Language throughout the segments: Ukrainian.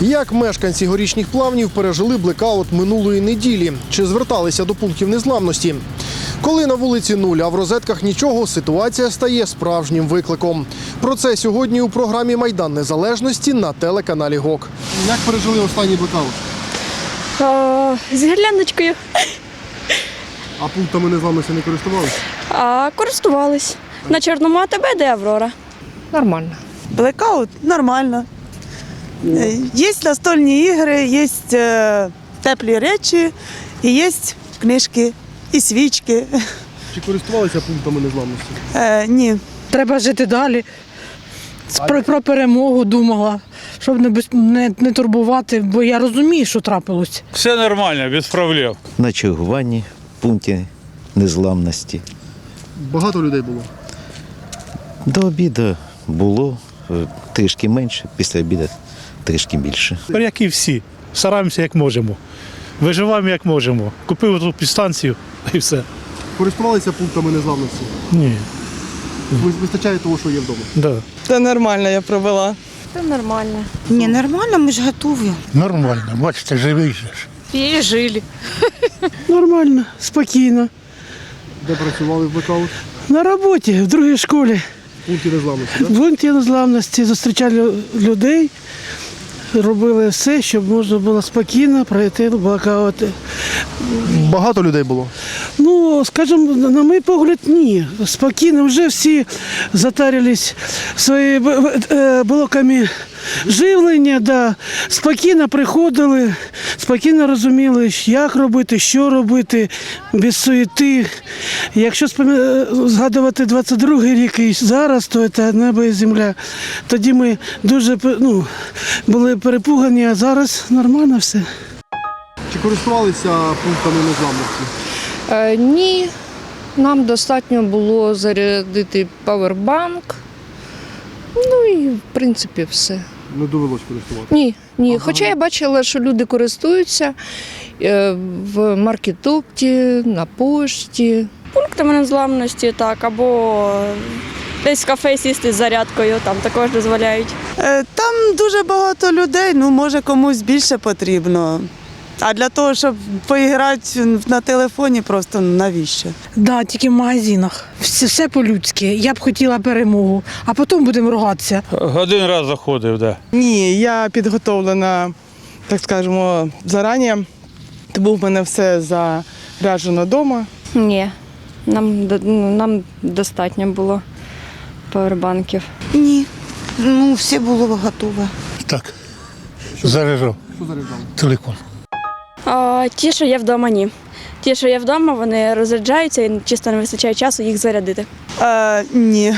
Як мешканці горішніх плавнів пережили блекаут минулої неділі? Чи зверталися до пунктів незламності? Коли на вулиці нуль, а в розетках нічого, ситуація стає справжнім викликом. Про це сьогодні у програмі Майдан Незалежності на телеканалі ГОК. Як пережили останній блекаут? А, з гірляндочкою. А пунктами незламності не користувалися? А користувались. На Чорному АТБ, де Аврора. Нормально. Блекаут нормально. Є настольні ігри, є е, теплі речі, і є книжки і свічки. Чи користувалися пунктами незламності? Е, ні. Треба жити далі. Про, про перемогу думала, щоб не, не, не турбувати, бо я розумію, що трапилось. Все нормально, без проблем. на чергуванні в пункті незламності. Багато людей було. До обіду було е, трішки менше, після обіду трішки більше. Тепер як і всі. Стараємося як можемо. Виживаємо як можемо. Купив ту підстанцію і все. Користувалися пунктами незламності. Ні. Вистачає того, що є вдома. Да. Це нормально, я провела. Це нормально. Ні, нормально, ми ж готові. Нормально, бачите, живий же ж. Пережили. Нормально, спокійно. Де працювали в блекаут? На роботі, в другій школі. Пункті незламності. В пункті незламності зустрічали людей, робили все, щоб можна було спокійно пройти блокаути. Багато людей було. Ну, скажімо, на мій погляд, ні. Спокійно, вже всі затарились своїми е, блоками живлення, да. спокійно приходили, спокійно розуміли, як робити, що робити, без суєти. Якщо е, згадувати 22-й рік і зараз, то це небо і земля. Тоді ми дуже ну, були перепугані, а зараз нормально все. Чи користувалися пунктами незламності? Е, ні, нам достатньо було зарядити павербанк. Ну і в принципі все. Не довелось користуватися. Ні, ні. Ага. Хоча я бачила, що люди користуються е, в маркетопті, на пошті. Пунктами незламності, так, або десь в кафе сісти з зарядкою, там також дозволяють. Е, Там дуже багато людей, ну може комусь більше потрібно. А для того, щоб поіграти на телефоні, просто навіщо? Да, тільки в магазинах. Все, все по-людськи. Я б хотіла перемогу, а потім будемо ругатися. Один раз заходив, да. Ні, я підготовлена, так скажемо, зарані. Тому в мене все заряджено вдома. Ні. Нам, ну, нам достатньо було павербанків. Ні. Ну, все було готове. Так. Заряджав Що заряджали? телефон. А, ті, що є вдома, ні. Ті, що є вдома, вони розряджаються і чисто не вистачає часу їх зарядити. Е, ні.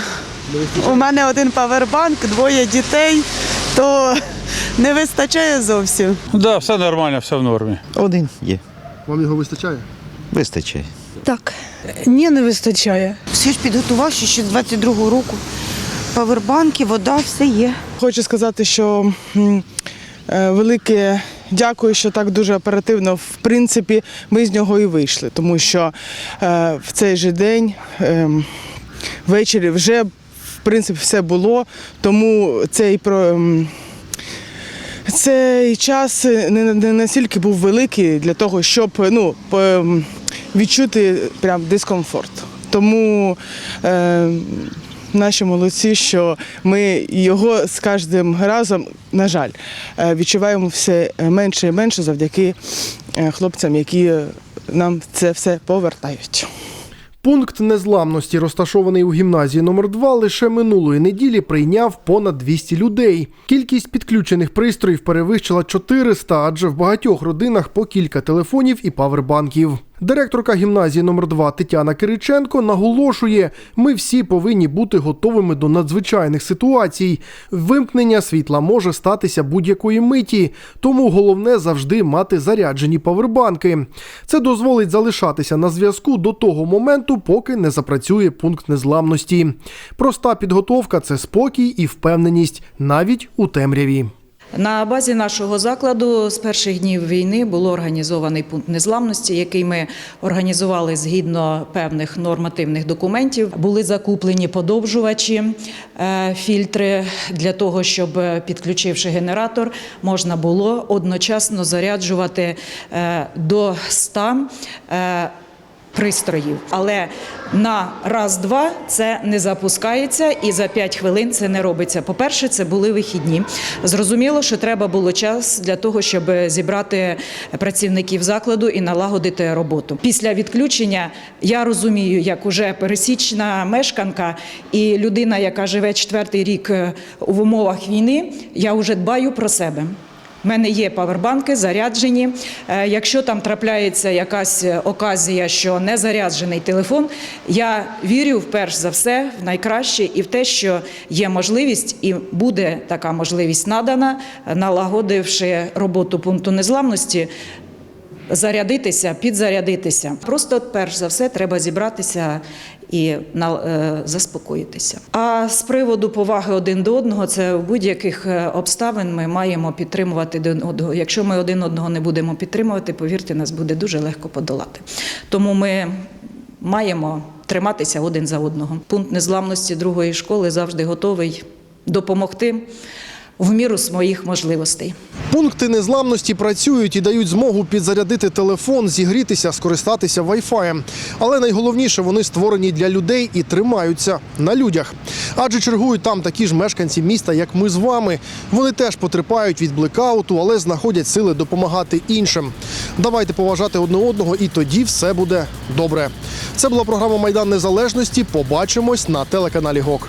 У мене один павербанк, двоє дітей, то не вистачає зовсім. Да, все нормально, все в нормі. Один є, Вам його вистачає? вистачає. Так. Ні, не вистачає. Все ж підготував ще з 22-го року. Павербанки, вода, все є. Хочу сказати, що м, е, велике дякую, що так дуже оперативно, в принципі, ми з нього і вийшли, тому що е, в цей же день ем, ввечері вже в принципі все було, тому цей про. ем, Цей час не, не настільки був великий для того, щоб ну, ем, відчути прям дискомфорт. Тому е, наші молодці, що ми його з кожним разом, на жаль, е, відчуваємо все менше і менше завдяки е, хлопцям, які нам це все повертають. Пункт незламності, розташований у гімназії номер 2 лише минулої неділі прийняв понад 200 людей. Кількість підключених пристроїв перевищила 400, адже в багатьох родинах по кілька телефонів і павербанків. Директорка гімназії номер 2 Тетяна Кириченко наголошує: ми всі повинні бути готовими до надзвичайних ситуацій. Вимкнення світла може статися будь-якої миті, тому головне завжди мати заряджені павербанки. Це дозволить залишатися на зв'язку до того моменту, поки не запрацює пункт незламності. Проста підготовка це спокій і впевненість навіть у темряві. На базі нашого закладу з перших днів війни було організований пункт незламності, який ми організували згідно певних нормативних документів. Були закуплені подовжувачі, е, фільтри для того, щоб е, підключивши генератор, можна було одночасно заряджувати е, до 100 е, пристроїв. Але на раз-два це не запускається і за 5 хвилин це не робиться. По-перше, це були вихідні. Зрозуміло, що треба було час для того, щоб зібрати працівників закладу і налагодити роботу. Після відключення я розумію, як уже пересічна мешканка і людина, яка живе четвертий рік е, в умовах війни, я вже дбаю про себе. У мене є павербанки заряджені. Е, Якщо там трапляється якась е, оказія, що не заряджений телефон, я вірю перш за все в найкраще і в те, що є можливість, і буде така можливість надана, е, налагодивши роботу пункту незламності. Зарядитися, підзарядитися. Просто перш за все треба зібратися і е, заспокоїтися. А з приводу поваги один до одного, це в будь-яких е, обставин ми маємо підтримувати один одного. Якщо ми один одного не будемо підтримувати, повірте, нас буде дуже легко подолати. Тому ми маємо триматися один за одного. Пункт незламності другої школи завжди готовий допомогти в міру своїх можливостей. Пункти незламності працюють і дають змогу підзарядити телефон, зігрітися, скористатися Wi-Fi. Але найголовніше, вони створені для людей і тримаються на людях. Адже чергують там такі ж мешканці міста, як ми з вами. Вони теж потерпають від блекауту, але знаходять сили допомагати іншим. Давайте поважати одне одного, і тоді все буде добре. Це була програма Майдан Незалежності. Побачимось на телеканалі ГОК.